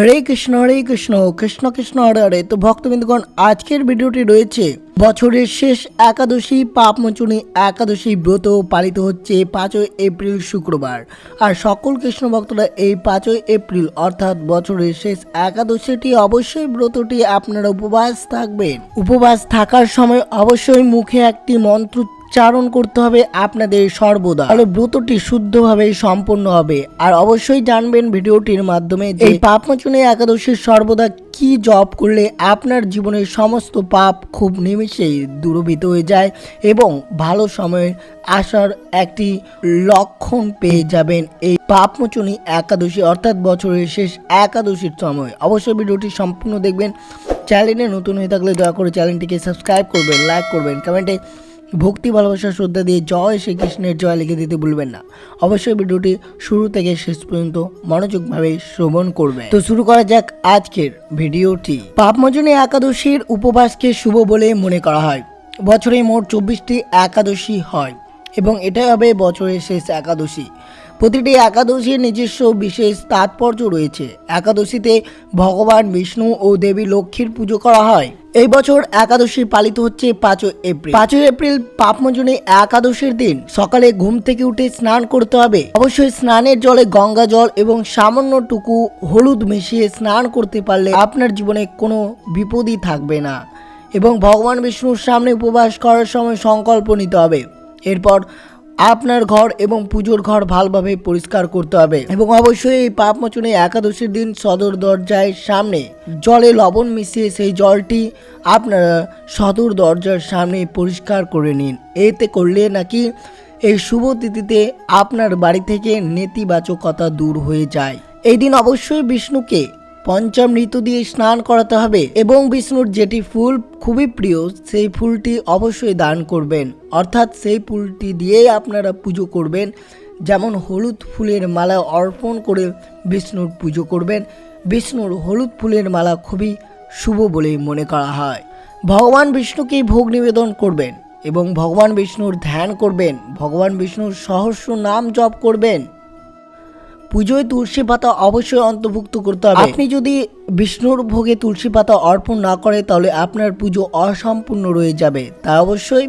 হরে কৃষ্ণ হরে কৃষ্ণ কৃষ্ণ কৃষ্ণ, হরে হরে। তো ভক্তবৃন্দগণ, আজকের ভিডিওটি রয়েছে বছরের শেষ একাদশী পাপমোচনী একাদশী ব্রত পালিত হচ্ছে পাঁচই এপ্রিল শুক্রবার। আর সকল কৃষ্ণ ভক্তরা এই পাঁচই এপ্রিল, অর্থাৎ বছরের শেষ একাদশীটি অবশ্যই ব্রতটি আপনারা উপবাস থাকবেন। উপবাস থাকার সময় অবশ্যই মুখে একটি মন্ত্র চারণ করতে হবে আপনাদের সর্বদা। তাহলে ব্রতটি শুদ্ধভাবে সম্পন্ন হবে। আর অবশ্যই জানবেন ভিডিওটির মাধ্যমে এই পাপমোচনী একাদশীর সর্বদা কি জপ করলে আপনার জীবনের সমস্ত পাপ খুব নিমিষেই দূরভূত হয়ে যায় এবং ভালো সময় আসার একটি লক্ষণ পেয়ে যাবেন এই পাপমোচনী একাদশী অর্থাৎ বছরের শেষ একাদশীর সময়। অবশ্যই ভিডিওটি সম্পূর্ণ দেখবেন। চ্যানেলে নতুন হয়ে থাকলে দয়া করে চ্যানেলটিকে সাবস্ক্রাইব করবেন, লাইক করবেন, কমেন্টে ভক্তি, ভালোবাসা, শ্রদ্ধা দিয়ে জয় শ্রীকৃষ্ণের জয় লিখে দিতে ভুলবেন না। অবশ্যই ভিডিওটি শুরু থেকে শেষ পর্যন্ত মনোযোগভাবে শ্রবণ করবেন। তো শুরু করা যাক আজকের ভিডিওটি। পাপমোচনী একাদশীর উপবাসকে শুভ বলে মনে করা হয়। বছরে মোট চব্বিশটি একাদশী হয় এবং এটাই হবে বছরের শেষ একাদশী। প্রতিটি একাদশীর নিজস্ব বিশেষ তাৎপর্য রয়েছে। একাদশীতে ভগবান বিষ্ণু ও দেবী লক্ষ্মীর পুজো করা হয়। এই বছর একাদশী পালিত হচ্ছে পাঁচই এপ্রিল। পাঁচই এপ্রিল পাপমোচনী একাদশীর দিন। সকালে ঘুম থেকে উঠে স্নান করতে হবে। অবশ্যই স্নানের জলে গঙ্গা জল এবং সামান্যটুকু হলুদ মিশিয়ে স্নান করতে পারলে আপনার জীবনে কোনো বিপদই থাকবে না এবং ভগবান বিষ্ণুর সামনে উপবাস করার সময় সংকল্প নিতে হবে। এরপর আপনার ঘর এবং পুজোর ঘর ভালোভাবে পরিষ্কার করতে হবে। এবং অবশ্যই এই পাপ মোচনে একাদশীর দিন সদর দরজায় সামনে জলে লবণ মিশিয়ে সেই জলটি আপনারা সদর দরজার সামনে পরিষ্কার করে নিন। এতে করলে নাকি এই শুভ তিথিতে আপনার বাড়ি থেকে নেতিবাচকতা দূর হয়ে যায়। এই দিন অবশ্যই বিষ্ণুকে পঞ্চামৃত দিয়ে স্নান করাতে হবে এবং বিষ্ণুর যেটি ফুল খুবই প্রিয়, সেই ফুলটি অবশ্যই দান করবেন। অর্থাৎ সেই ফুলটি দিয়েই আপনারা পুজো করবেন। যেমন হলুদ ফুলের মালা অর্পণ করে বিষ্ণুর পুজো করবেন। বিষ্ণুর হলুদ ফুলের মালা খুবই শুভ বলে মনে করা হয়। ভগবান বিষ্ণুকেই ভোগ নিবেদন করবেন এবং ভগবান বিষ্ণুর ধ্যান করবেন। ভগবান বিষ্ণুর সহস্র নাম জপ করবেন। পুজোয় তুলসী পাতা অবশ্যই অন্তর্ভুক্ত করতে হবে। আপনি যদি বিষ্ণুর ভোগে তুলসী পাতা অর্পণ না করে, তাহলে আপনার পুজো অসম্পূর্ণ রয়ে যাবে। তাই অবশ্যই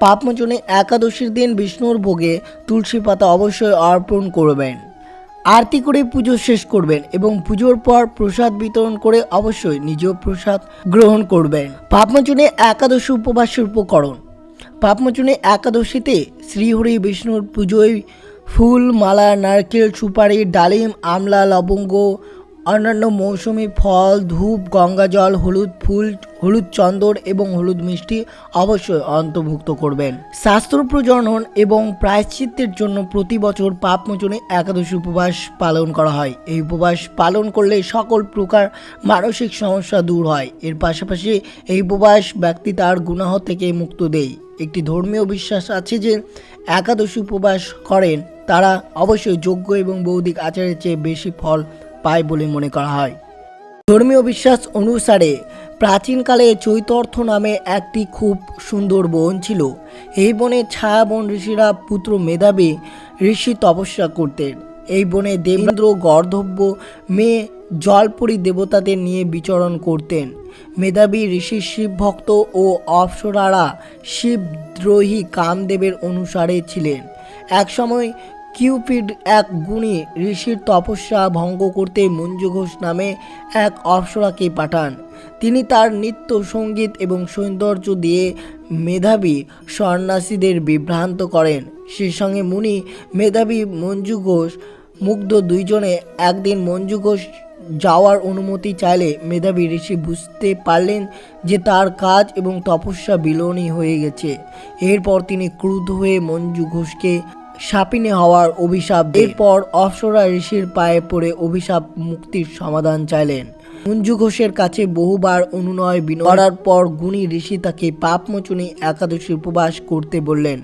পাপমোচনে একাদশীর দিন বিষ্ণুর ভোগে তুলসী পাতা অবশ্যই অর্পণ করবেন। আরতি করে পুজো শেষ করবেন এবং পুজোর পর প্রসাদ বিতরণ করে অবশ্যই নিজেও প্রসাদ গ্রহণ করবেন। পাপমোচনে একাদশী উপবাসের উপকরণ। পাপমোচনে একাদশীতে শ্রীহরি বিষ্ণুর পুজোয় ফুল, মালা, নারকেল, সুপারি, ডালিম, আমলা, লবঙ্গ, অন্যান্য মৌসুমি ফল, ধূপ, গঙ্গা জল, হলুদ ফুল, হলুদ চন্দন এবং হলুদ মিষ্টি অবশ্যই অন্তর্ভুক্ত করবেন। শাস্ত্র প্রজনন এবং প্রায়শ্চিত্তের জন্য প্রতি বছর পাপমোচনে একাদশী উপবাস পালন করা হয়। এই উপবাস পালন করলে সকল প্রকার মানসিক সমস্যা দূর হয়। এর পাশাপাশি এই উপবাস ব্যক্তি তার গুনাহ থেকে মুক্ত দেয়। একটি ধর্মীয় বিশ্বাস আছে যে, একাদশী উপবাস করেন তারা অবশ্যই যোগ্য এবং বৌদ্ধিক আচারের চেয়ে বেশি ফল পায় বলে মনে করা হয়। ধর্মীয় বিশ্বাস অনুসারে প্রাচীনকালে চৈতর্থ নামে একটি খুব সুন্দর বন ছিল। এই বনে ছায়া বন ঋষিরা পুত্র মেধাবী ঋষি তপস্যা করতেন। এই বনে দেবেন্দ্র গর্ধব্য মেয়ে জলপরি দেবতাদের নিয়ে বিচরণ করতেন। মেধাবী ঋষি শিব ভক্ত ও অপ্সরারা শিবদ্রোহী কামদেবের অনুসারে ছিলেন। একসময় কিউপিড এক গুণী ঋষির তপস্যা ভঙ্গ করতে মঞ্জু ঘোষ নামে এক অপ্সরাকে পাঠান। তিনি তার নৃত্য সংগীত এবং সৌন্দর্য দিয়ে মেধাবী সন্ন্যাসীদের বিভ্রান্ত করেন। সেই সঙ্গে মুনি মেধাবী মঞ্জু ঘোষ মুগ্ধ দুইজনে একদিন মঞ্জু ঘোষ যাওয়ার অনুমতি চাইলে মেধাবী ঋষি বুঝতে পারলেন যে তার কাজ এবং তপস্যা বিলনই হয়ে গেছে। এরপর তিনি ক্রুদ্ধ হয়ে মঞ্জু ঘোষকে সাপিনে হওয়ার অভিশাপ এরপর অপ্সরা ঋষির পায়ে পড়ে অভিশাপ মুক্তির সমাধান চাইলেন। মঞ্জু ঘোষের কাছে বহুবার অনুনয় বিনয় করার পর গুণী ঋষি তাকে পাপমোচনী একাদশী উপবাস করতে বললেন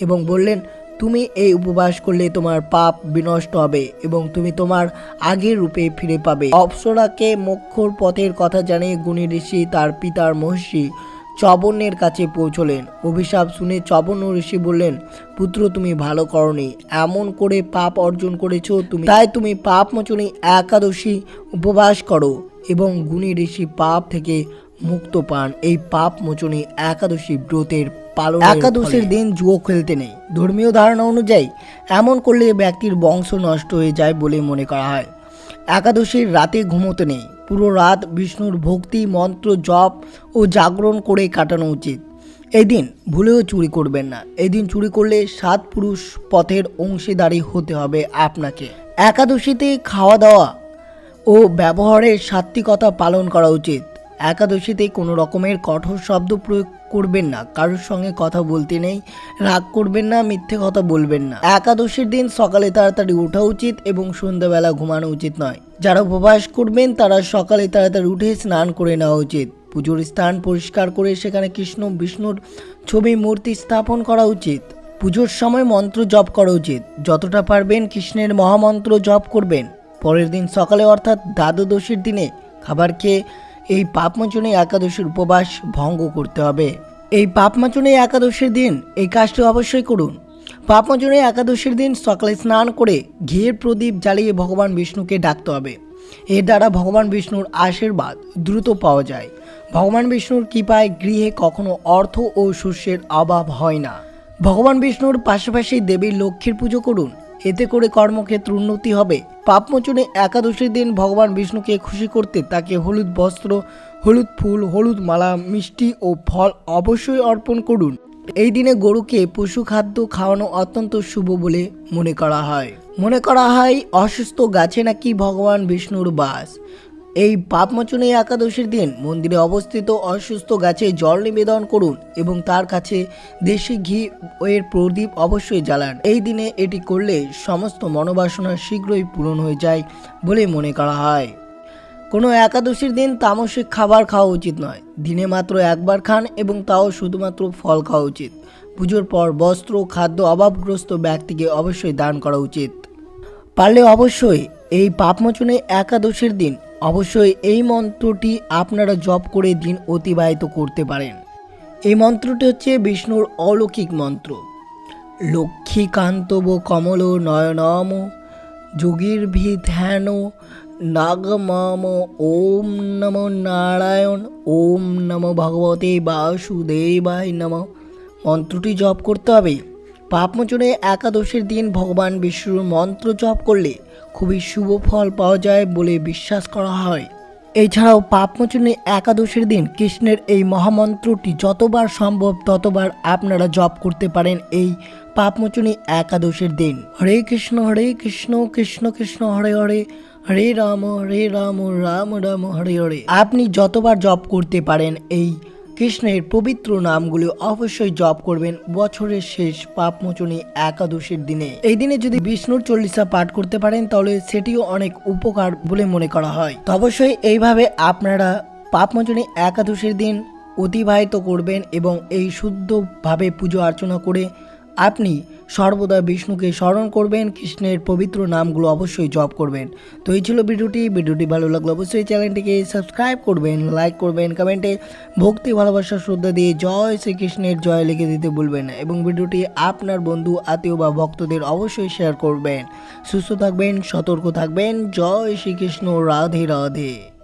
এবং বললেন, তুমি এই উপবাস করলে তোমার পাপ বিনষ্ট হবে এবং তুমি তোমার আগের রূপে ফিরে পাবে। অপ্সরাকে মোক্ষর পথের কথা জানিয়ে গুণী ঋষি তার পিতার মহর্ষি চবনের কাছে পৌঁছলেন। অভিশাপ শুনে চবন ঋষি বললেন, পুত্র, তুমি ভালো করনি। এমন করে পাপ অর্জন করেছ তুমি। তাই তুমি পাপ মোচনী একাদশী উপবাস করো এবং গুণী ঋষি পাপ থেকে মুক্ত পান। এই পাপ মোচনী একাদশী ব্রতের পালন একাদশীর দিন জুয়ো খেলতে নেই। ধর্মীয় ধারণা অনুযায়ী এমন করলে ব্যক্তির বংশ নষ্ট হয়ে যায় বলে মনে করা হয়। একাদশীর রাতে ঘুমোতে নেই। পুরো রাত বিষ্ণুর ভক্তি, মন্ত্র, জপ ও জাগরণ করে কাটানো উচিত। এই দিন ভুলেও চুরি করবেন না। এদিন চুরি করলে সাত পুরুষ পথের অংশীদারি হতে হবে আপনাকে। একাদশীতে খাওয়া দাওয়া ও ব্যবহারের সাত্বিকতা পালন করা উচিত। একাদশীতে কোনো রকমের কঠোর শব্দ প্রয়োগ করবেন না, কারোর সঙ্গে কথা বলতে নেই, রাগ করবেন না, মিথ্যে কথা বলবেন না। একাদশীর দিন সকালে তাড়াতাড়ি ওঠা উচিত এবং সন্ধ্যাবেলা ঘুমানো উচিত নয়। যারা উপবাস করবেন, তারা সকালে তাড়াতাড়ি উঠে স্নান করে নেওয়া উচিত। পুজোর স্থান পরিষ্কার করে সেখানে কৃষ্ণ, বিষ্ণুর ছবি, মূর্তি স্থাপন করা উচিত। পুজোর সময় মন্ত্র জপ করা উচিত। যতটা পারবেন কৃষ্ণের মহামন্ত্র জপ করবেন। পরের দিন সকালে অর্থাৎ দ্বাদশীর দিনে খাবার খেয়ে এই পাপমোচনী একাদশীর উপবাস ভঙ্গ করতে হবে। এই পাপমোচনী একাদশীর দিন এই কাজটি অবশ্যই করুন। পাপমোচনী একাদশীর দিন সকালে স্নান করে ঘিয়ের প্রদীপ জ্বালিয়ে ভগবান বিষ্ণুকে ডাকতে হবে। এর দ্বারা ভগবান বিষ্ণুর আশীর্বাদ দ্রুত পাওয়া যায়। ভগবান বিষ্ণুর কৃপায় গৃহে কখনো অর্থ ও শস্যের অভাব হয় না। ভগবান বিষ্ণুর পাশাপাশি দেবীর লক্ষ্মীর পুজো করুন। এতে করে কর্মক্ষেত্র উন্নতি হবে। পাপমোচনে একাদশীর দিন ভগবান বিষ্ণুকে খুশি করতে তাকে হলুদ বস্ত্র, হলুদ ফুল, হলুদ মালা, মিষ্টি ও ফল অবশ্যই অর্পণ করুন। এই দিনে গরুকে পশু খাদ্য খাওয়ানো অত্যন্ত শুভ বলে মনে করা হয়। মনে করা হয়, অসুস্থ গাছে নাকি ভগবান বিষ্ণুর বাস। এই পাপমোচনী একাদশীর দিন মন্দিরে অবস্থিত অসুস্থ গাছে জল নিবেদন করুন এবং তার কাছে দেশি ঘি এর প্রদীপ অবশ্যই জ্বালান। এই দিনে এটি করলে সমস্ত মনোবাসনা শীঘ্রই পূরণ হয়ে যায় বলে মনে করা হয়। কোনো একাদশীর দিন তামসিক খাবার খাওয়া উচিত নয়। দিনে মাত্র একবার খান এবং তাও শুধুমাত্র ফল খাওয়া উচিত। পুজোর পর বস্ত্র, খাদ্য অভাবগ্রস্ত ব্যক্তিকে অবশ্যই দান করা উচিত। পারলে অবশ্যই এই পাপমোচনে একাদশীর দিন অবশ্যই এই মন্ত্রটি আপনারা জপ করে দিন অতিবাহিত করতে পারেন। এই মন্ত্রটি হচ্ছে বিষ্ণুর অলৌকিক মন্ত্র। লক্ষ্মীকান্তব কমল নয়নম যোগীর ভি ধ্যান নাগমম, ওম নম নারায়ণ, ওম নম ভগবতে বাসুদেবায় নম। মন্ত্রটি জপ করতে হবে। পাপমোচনে একাদশীর দিন ভগবান বিষ্ণুর মন্ত্র জপ করলে খুবই শুভ ফল পাওয়া যায় বলে বিশ্বাস করা হয়। এছাড়াও পাপমোচনে একাদশীর দিন কৃষ্ণের এই মহামন্ত্রটি যতবার সম্ভব ততবার আপনারা জপ করতে পারেন এই পাপমোচনী একাদশীর দিন। হরে কৃষ্ণ হরে কৃষ্ণ কৃষ্ণ কৃষ্ণ, হরে হরে হরে রাম হরে রাম রাম রাম, হরে হরে। আপনি যতবার জপ করতে পারেন এই কৃষ্ণের পবিত্র নামগুলি অবশ্যই জপ করবেন বছরের শেষ পাপমোচনী একাদশীর দিনে। এই দিনে যদি বিষ্ণুর চল্লিশা পাঠ করতে পারেন, তাহলে সেটিও অনেক উপকার বলে মনে করা হয়। তো অবশ্যই এইভাবে আপনারা পাপমোচনী একাদশীর দিন অতিবাহিত করবেন এবং এই শুদ্ধভাবে পুজো অর্চনা করে আপনি সর্বদা বিষ্ণুকে স্মরণ করবেন, কৃষ্ণের পবিত্র নামগুলো অবশ্যই জপ করবেন। তো এই ছিল ভিডিওটি। ভিডিওটি ভালো লাগলে অবশ্যই চ্যানেলটিকে সাবস্ক্রাইব করবেন, লাইক করবেন, কমেন্টে ভক্তি, ভালোবাসা, শ্রদ্ধা দিয়ে জয় শ্রীকৃষ্ণের জয় লিখে দিতে ভুলবেন না এবং ভিডিওটি আপনার বন্ধু, আত্মীয় বা ভক্তদের অবশ্যই শেয়ার করবেন। সুস্থ থাকবেন, সতর্ক থাকবেন। জয় শ্রীকৃষ্ণ, রাধে রাধে।